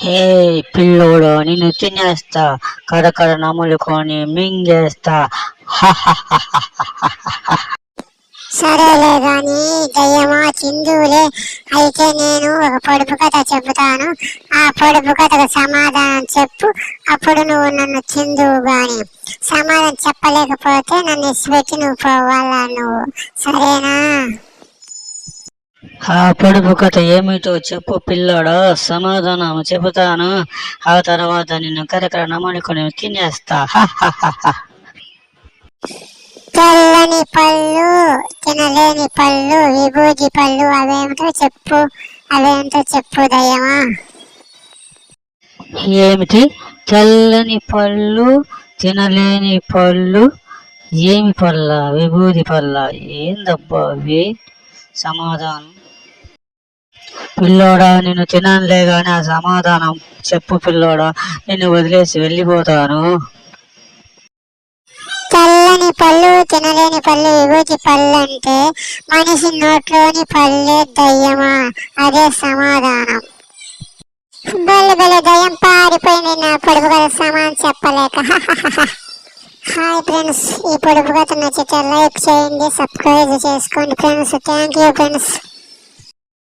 హే పిల్లోడు నిన్ను తినేస్తా. కడకడ నములుకొని మింగేస్తా. సరేలే గాని దయ్యమా చిందులే అయితే నేను ఒక పొడుపు కథ చెబుతాను. ఆ పొడుపు కథకు సమాధానం చెప్పు. అప్పుడు నువ్వు నన్ను చిందువు గాని. సమాధానం చెప్పలేకపోతే నన్ను ఇసిపెట్టి నువ్వు పోవాలా నువ్వు. సరేనా? ఆ పొడుపు కథ ఏమిటో చెప్పు పిల్లోడు. సమాధానం చెబుతాను. ఆ తర్వాత నిన్ను కడకడ నములుకొని తినేస్తా తెల్లని పళ్ళు తినలేని పళ్ళు విభూతి పళ్ళు అవేమిటో చెప్పు. అవేమిటో చెప్పు దయ్యమా. ఏమిటి? తెల్లని పళ్ళు తినలేని పళ్ళు ఏమి పళ్ళ? విభూది పళ్ళ? ఏందబ్బా అవి? సమాధానం. పిల్లోడా నిన్ను తిననులే గాని ఆ సమాధానం చెప్పు పిల్లోడా నిన్ను వదిలేసి వెళ్ళిపోతాను. తెల్లని పళ్ళు తినలేని పళ్ళు విభూతి పళ్ళు అంటే మనిషి నోట్లోని పళ్ళే దయ్యమా? అదే సమాధానం. బెల్ల బెల్ల దయ్యం పారిపోయింది నా పొడుపు కథ సమానం చెప్పలేక. హాయ్ ఫ్రెండ్స్ ఈ పొడుపు కథ నచ్చితే లైక్ చేయండి సబ్స్క్రైబ్ చేసుకోండి ఫ్రెండ్స్. Thank you friends.